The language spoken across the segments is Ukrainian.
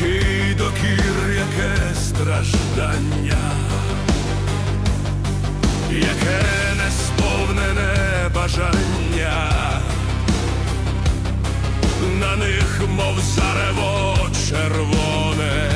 Який докір, яке страждання, яке несповнене бажання, на них, мов зарево червоне,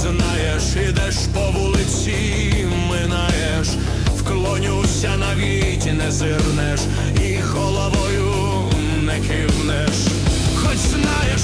знаєш, ідеш по вулиці, минаєш, вклонюся навіть не зирнеш, і головою не кивнеш, хоч знаєш,